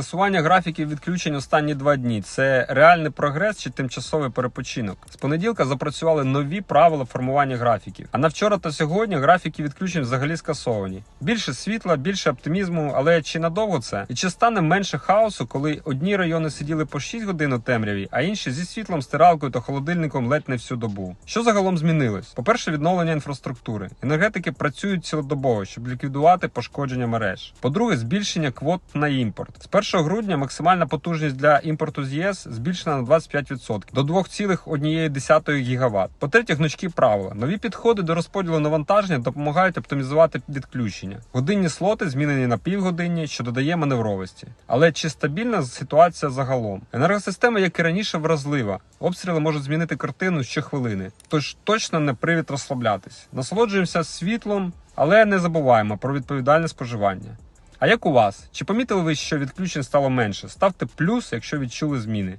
Скасування графіків відключень останні два дні це реальний прогрес чи тимчасовий перепочинок. З понеділка запрацювали нові правила формування графіків. А на вчора та сьогодні графіки відключень взагалі скасовані. Більше світла, більше оптимізму, але чи надовго це? І чи стане менше хаосу, коли одні райони сиділи по 6 годин у темряві, а інші зі світлом, стиралкою та холодильником ледь не всю добу? Що загалом змінилось? По-перше, відновлення інфраструктури. Енергетики працюють цілодобово, щоб ліквідувати пошкодження мереж. По-друге, збільшення квот на імпорт. З 1 грудня максимальна потужність для імпорту з ЄС збільшена на 25% до 2,1 ГВт. По-третє, гнучкі правила. Нові підходи до розподілу навантаження допомагають оптимізувати відключення. Годинні слоти змінені на півгодинні, що додає маневровості. Але чи стабільна ситуація загалом? Енергосистема, як і раніше, вразлива. Обстріли можуть змінити картину щохвилини. Тож точно не привід розслаблятись. Насолоджуємося світлом, але не забуваємо про відповідальне споживання. А як у вас? Чи помітили ви, що відключень стало менше? Ставте плюс, якщо відчули зміни.